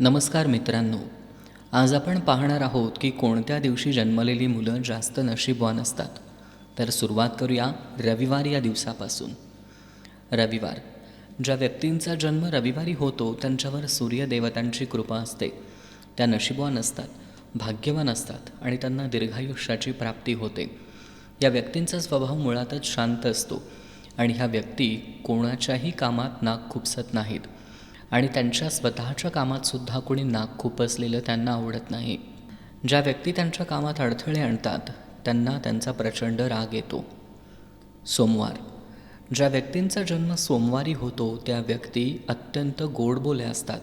नमस्कार मित्रांनो. आज आपण पाहणार आहोत की कोणत्या दिवशी जन्मलेली मुलं जास्त नशीबवान असतात. तर सुरुवात करूया रविवार या दिवसापासून. रविवार. ज्या व्यक्तींचा जन्म रविवारी होतो त्यांच्यावर सूर्यदेवतांची कृपा असते. त्या नशीबवान असतात भाग्यवान असतात आणि त्यांना दीर्घायुष्याची प्राप्ती होते. या व्यक्तींचा स्वभाव मुळातच शांत असतो आणि ह्या व्यक्ती कोणाच्याही कामात नाक खुपसत नाहीत. आणि त्यांच्या स्वतःच्या कामातसुद्धा कोणी नाक खुपसलेलं त्यांना आवडत नाही. ज्या व्यक्ती त्यांच्या कामात अडथळे आणतात त्यांना त्यांचा प्रचंड राग येतो. सोमवार. ज्या व्यक्तींचा जन्म सोमवारी होतो त्या व्यक्ती अत्यंत गोडबोले असतात.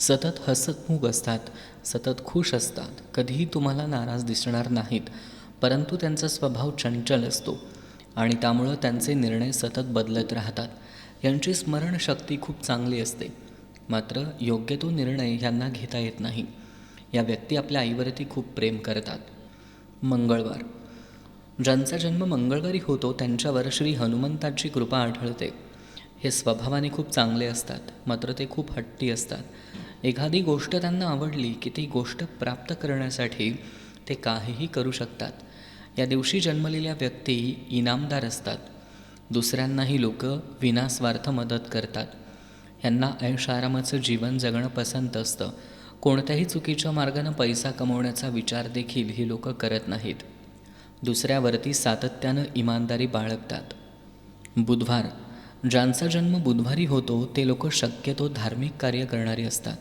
सतत हसतमुख असतात सतत खुश असतात. कधीही तुम्हाला नाराज दिसणार नाहीत परंतु त्यांचा स्वभाव चंचल असतो आणि त्यामुळं त्यांचे निर्णय सतत बदलत राहतात. यांची स्मरणशक्ती खूप चांगली असते. मात्र योग्य तो निर्णय यांना घेता येत नाही. या व्यक्ती आपल्या आईवरती खूप प्रेम करतात. मंगळवार. ज्यांचा जन्म मंगळवारी होतो त्यांच्यावर श्री हनुमंताची कृपा आढळते. हे स्वभावाने खूप चांगले असतात मात्र ते खूप हट्टी असतात. एखादी गोष्ट त्यांना आवडली की ती गोष्ट प्राप्त करण्यासाठी ते काहीही करू शकतात. या दिवशी जन्मलेल्या व्यक्ती इनामदार असतात. दुसऱ्यांनाही लोक विनास्वार्थ मदत करतात. यांना ऐशारामाचं जीवन जगणं पसंत असतं. कोणत्याही चुकीच्या मार्गानं पैसा कमवण्याचा विचार देखील ही लोक करत नाहीत. दुसऱ्यावरती सातत्यानं इमानदारी बाळगतात. बुधवार ज्यांचा जन्म बुधवारी होतो ते लोक शक्यतो धार्मिक कार्य करणारी असतात.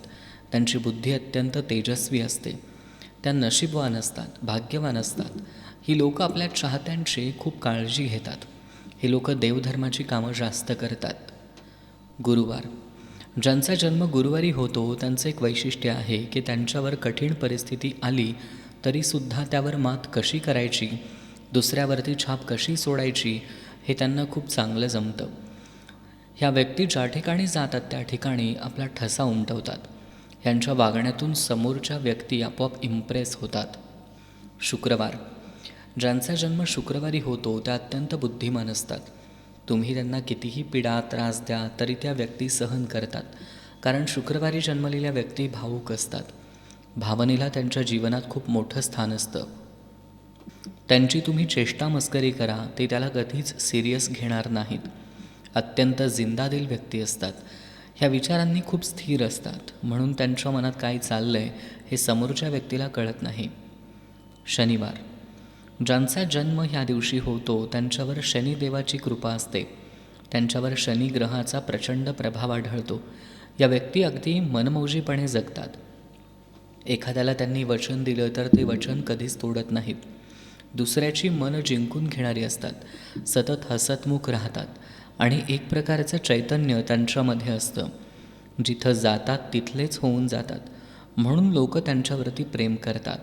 त्यांची बुद्धी अत्यंत तेजस्वी असते. त्या नशीबवान असतात भाग्यवान असतात. ही लोक आपल्या चाहत्यांची खूप काळजी घेतात. ही लोक देवधर्माची कामं जास्त करतात. गुरुवार ज्यांचा जन्म गुरुवारी होतो त्यांचं एक वैशिष्ट्य आहे की त्यांच्यावर कठीण परिस्थिती आली तरीसुद्धा त्यावर मात कशी करायची? दुसऱ्यावरती छाप कशी सोडायची? हे त्यांना खूप चांगलं जमतं. ह्या व्यक्ती ज्या ठिकाणी जातात त्या ठिकाणी आपला ठसा उमटवतात. यांच्या वागण्यातून समोरच्या व्यक्ती आपोआप इम्प्रेस होतात. शुक्रवार. ज्यांचा जन्म शुक्रवारी होतो त्या अत्यंत बुद्धिमान असतात. तुम्ही त्यांना कितीही पीडा त्रास द्या तरी त्या व्यक्ती सहन करतात. कारण शुक्रवारी जन्मलेल्या व्यक्ती भावूक असतात. भावनेला त्यांच्या जीवनात खूप मोठं स्थान असतं. त्यांची तुम्ही चेष्टा मस्करी करा ते त्याला कधीच सिरियस घेणार नाहीत. अत्यंत जिंदादिल व्यक्ती असतात. ह्या विचारांनी खूप स्थिर असतात. म्हणून त्यांच्या मनात काय चाललं आहे हे समोरच्या व्यक्तीला कळत नाही. शनिवार. ज्यांचा जन्म ह्या दिवशी होतो त्यांच्यावर शनिदेवाची कृपा असते. त्यांच्यावर शनी ग्रहाचा प्रचंड प्रभाव आढळतो. या व्यक्ती अगदी मनमौजीपणे जगतात. एखाद्याला त्यांनी वचन दिलं तर ते वचन कधीच तोडत नाहीत. दुसऱ्याची मन जिंकून घेणारी असतात. सतत हसतमुख राहतात. आणि एक प्रकारचं चैतन्य त्यांच्यामध्ये असतं. जिथं जातात तिथलेच होऊन जातात. म्हणून लोक त्यांच्यावरती प्रेम करतात.